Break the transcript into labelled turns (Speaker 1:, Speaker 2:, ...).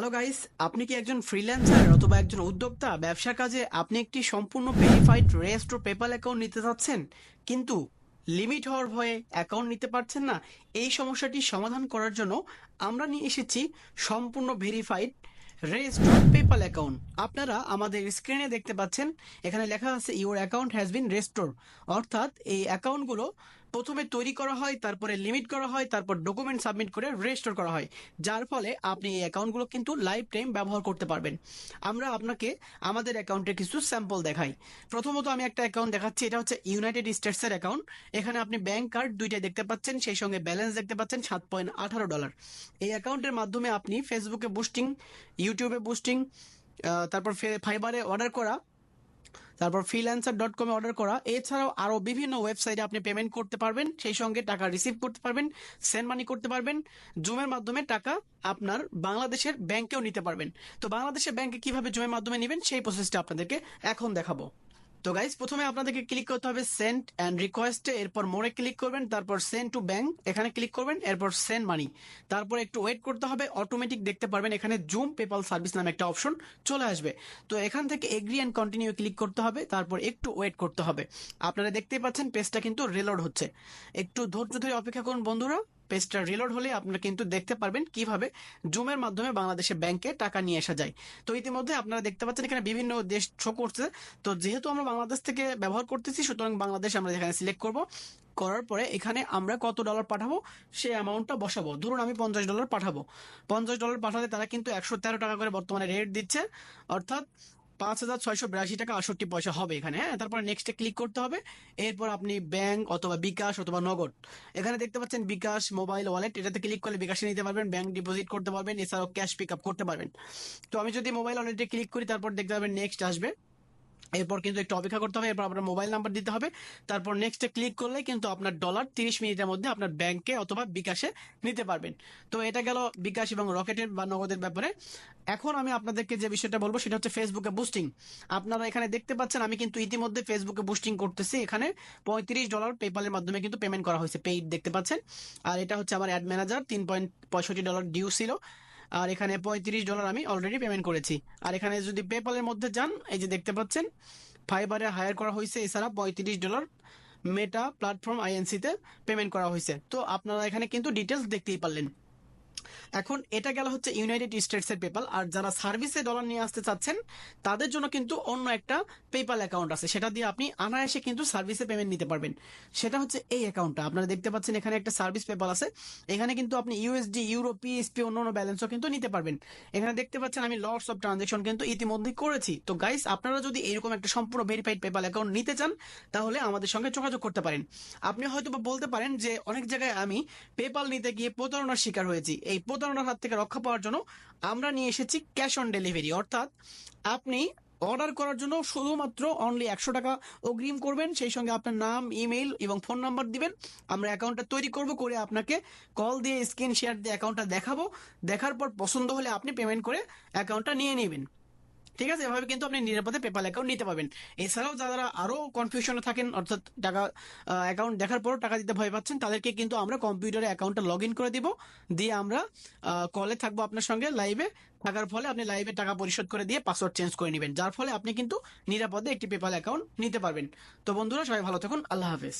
Speaker 1: Hello guys আপনি কি একজন ফ্রিল্যান্সার অথবা একজন উদ্যোক্তা? ব্যবসার কাজে আপনি একটি সম্পূর্ণ ভেরিফাইড রেস্ট পেপাল অ্যাকাউন্ট নিতে চাচ্ছেন, কিন্তু লিমিট হওয়ার ভয়ে অ্যাকাউন্ট নিতে পারছেন না, এই সমস্যাটি সমাধান করার জন্য আমরা নিয়ে এসেছি সম্পূর্ণ ভেরিফাইড রেস্ট পেপাল অ্যাকাউন্ট আপনারা আমাদের স্ক্রিনে দেখতে পাচ্ছেন, এখানে লেখা আছে your account has been restore অর্থাৎ এই অ্যাকাউন্টগুলো প্রথমে তৈরি করা হয়, তারপরে লিমিট করা হয়, তারপর ডকুমেন্ট সাবমিট করে রেজিস্টার করা হয়। যার ফলে আপনি এই অ্যাকাউন্টগুলো কিন্তু লাইফ টাইম ব্যবহার করতে পারবেন। আমরা আপনাকে আমাদের অ্যাকাউন্টের কিছু স্যাম্পল দেখাই। প্রথমত আমি একটা অ্যাকাউন্ট দেখাচ্ছি, এটা হচ্ছে ইউনাইটেড স্টেটসের অ্যাকাউন্ট এখানে আপনি ব্যাংক কার্ড দুইটাই দেখতে পাচ্ছেন, সেই সঙ্গে ব্যালেন্স দেখতে পাচ্ছেন, সাত পয়েন্ট আঠারো ডলার এই অ্যাকাউন্টের মাধ্যমে আপনি ফেসবুকে বুস্টিং ইউটিউবে বুস্টিং তারপর ফাইবারে অর্ডার করা তারপর ফ্রিল্যান্সার ডট কমে অর্ডার করা। এছাড়াও আরও বিভিন্ন ওয়েবসাইটে আপনি পেমেন্ট করতে পারবেন, সেই সঙ্গে টাকা রিসিভ করতে পারবেন সেন্ড মানি করতে পারবেন জুমের মাধ্যমে টাকা আপনার বাংলাদেশের ব্যাংকেও নিতে পারবেন। তো বাংলাদেশের ব্যাংকে কীভাবে জুমের মাধ্যমে নেবেন, সেই প্রসেসটা আপনাদেরকে এখন দেখাবো। তো গাইজ প্রথমে আপনাদেরকে ক্লিক করতে হবে সেন্ট অ্যান্ড রিকোয়েস্টে এরপর মোড়ে ক্লিক করবেন, তারপর সেন্ড টু ব্যাংক এখানে ক্লিক করবেন, এরপর সেন্ড মানি তারপর একটু ওয়েট করতে হবে অটোমেটিক দেখতে পারবেন এখানে জুম পেপাল সার্ভিস নামে একটা অপশন চলে আসবে। তো এখান থেকে এগ্রি অ্যান্ড কন্টিনিউ ক্লিক করতে হবে, তারপর একটু ওয়েট করতে হবে। আপনারা দেখতেই পাচ্ছেন পেজটা কিন্তু রিলোড হচ্ছে। একটু ধৈর্য ধরে অপেক্ষা করুন বন্ধুরা। পেজটা রিলোড হলে আপনারা কিন্তু দেখতে পারবেন কীভাবে জুমের মাধ্যমে বাংলাদেশের ব্যাংকে টাকা নিয়ে আসা যায়। তো ইতিমধ্যে আপনারা দেখতে পাচ্ছেন এখানে বিভিন্ন দেশ শো করছে। তো যেহেতু আমরা বাংলাদেশ থেকে ব্যবহার করতেছি, সুতরাং বাংলাদেশ আমরা এখানে সিলেক্ট করব। করার পরে এখানে আমরা কত ডলার পাঠাবো? সেই অ্যামাউন্টটা বসাবো। ধরুন আমি পঞ্চাশ ডলার পাঠাবো। পঞ্চাশ ডলার পাঠালে তারা কিন্তু একশো তেরো টাকা করে বর্তমানে রেট দিচ্ছে। অর্থাৎ পাঁচ হাজার ছয়শো বিরাশি টাকা আষট্টি পয়সা হবে এখানে হ্যাঁ? তারপরে নেক্সটে ক্লিক করতে হবে। এরপর আপনি ব্যাংক অথবা বিকাশ অথবা নগদ। এখানে দেখতে পাচ্ছেন বিকাশ মোবাইল ওয়ালেট এটাতে ক্লিক করলে বিকাশে নিতে পারবেন ব্যাংক ডিপোজিট করতে পারবেন, এছাড়াও ক্যাশ পিক আপ করতে পারবেন। তো আমি যদি মোবাইল ওয়ালেটে ক্লিক করি, তারপর দেখতে পাবেন নেক্সট আসবে। এরপর কিন্তু একটু অপেক্ষা করতে হবে, এরপর আপনার মোবাইল নাম্বার দিতে হবে। তারপর নেক্সটে ক্লিক করলে কিন্তু আপনার ডলার তিরিশ মিনিটের মধ্যে আপনার ব্যাংকে অথবা বিকাশে নিতে পারবেন। তো এটা গেল বিকাশ এবং রকেটের বা নগদের ব্যাপারে। এখন আমি আপনাদেরকে যে বিষয়টা বলব, সেটা হচ্ছে ফেসবুকে বুস্টিং আপনারা এখানে দেখতে পাচ্ছেন, আমি কিন্তু ইতিমধ্যে ফেসবুকে বুস্টিং করতেছি। এখানে পঁয়ত্রিশ ডলার পেপালের মাধ্যমে কিন্তু পেমেন্ট করা হয়েছে পেইড দেখতে পাচ্ছেন। আর এটা হচ্ছে আমার অ্যাড ম্যানেজার তিন পয়েন্ট পঁয়ষট্টি ডলার ডিউ ছিল। আর এখানে পঁয়ত্রিশ ডলার আমি অলরেডি পেমেন্ট করেছি। আর এখানে যদি পেপালের মধ্যে যান, এই যে দেখতে পাচ্ছেন ফাইবারে হায়ার করা হয়েছে, এছাড়া পঁয়ত্রিশ ডলার মেটা প্ল্যাটফর্ম আইএনসিতে পেমেন্ট করা হয়েছে। তো আপনারা এখানে কিন্তু ডিটেলস দেখতেই পারলেন। এখন এটা গেল হচ্ছে ইউনাইটেড স্টেটসের পেপাল আর যারা সার্ভিসে ডলার নিয়ে আসতে চাচ্ছেন, তাদের জন্য কিন্তু অন্য একটা পেপাল অ্যাকাউন্ট আছে। সেটা দিয়ে আপনি আনায়াসে কিন্তু সার্ভিসে পেমেন্ট নিতে পারবেন। সেটা হচ্ছে এই অ্যাকাউন্টটা আপনারা দেখতে পাচ্ছেন এখানে একটা সার্ভিস পেপাল আছে। এখানে কিন্তু আপনি ইউএসডি ইউরো পিএসপি অন্য অন্য ব্যালেন্সও কিন্তু নিতে পারবেন। এখানে দেখতে পাচ্ছেন আমি লটস অফ ট্রানজেকশন কিন্তু ইতিমধ্যেই করেছি। তো গাইস আপনারা যদি এরকম একটা সম্পূর্ণ ভেরিফাইড পেপাল অ্যাকাউন্ট নিতে চান, তাহলে আমাদের সঙ্গে যোগাযোগ করতে পারেন। আপনি হয়তো বলতে পারেন যে অনেক জায়গায় আমি পেপাল নিতে গিয়ে প্রতারণার শিকার হয়েছি। এই প্রতারণার হাত থেকে রক্ষা পাওয়ার জন্য আমরা নিয়ে এসেছি ক্যাশ অন ডেলিভারি। অর্থাৎ আপনি অর্ডার করার জন্য শুধুমাত্র অনলি একশো টাকা অগ্রিম করবেন, সেই সঙ্গে আপনার নাম ইমেল এবং ফোন নাম্বার দিবেন। আমরা অ্যাকাউন্টটা তৈরি করব করে আপনাকে কল দিয়ে স্ক্রিন শেয়ার দিয়ে অ্যাকাউন্টটা দেখাবো। দেখার পর পছন্দ হলে আপনি পেমেন্ট করে অ্যাকাউন্টটা নিয়ে নেবেন। ঠিক আছে? এভাবে কিন্তু আপনি নিরাপদে পেপাল অ্যাকাউন্ট নিতে পারবেন। এছাড়াও যারা আরও কনফিউশনে থাকেন, অর্থাৎ টাকা অ্যাকাউন্ট দেখার পর টাকা দিতে ভয় পাচ্ছেন, তাদেরকে কিন্তু আমরা কম্পিউটারে অ্যাকাউন্টটা লগ ইন করে দিব। দিয়ে আমরা কলে থাকব আপনার সঙ্গে লাইভে থাকার ফলে আপনি লাইভে টাকা পরিশোধ করে দিয়ে পাসওয়ার্ড চেঞ্জ করে নেবেন। যার ফলে আপনি কিন্তু নিরাপদে একটি পেপাল অ্যাকাউন্ট নিতে পারবেন। তো বন্ধুরা, সবাই ভালো থাকুন। আল্লাহ হাফেজ।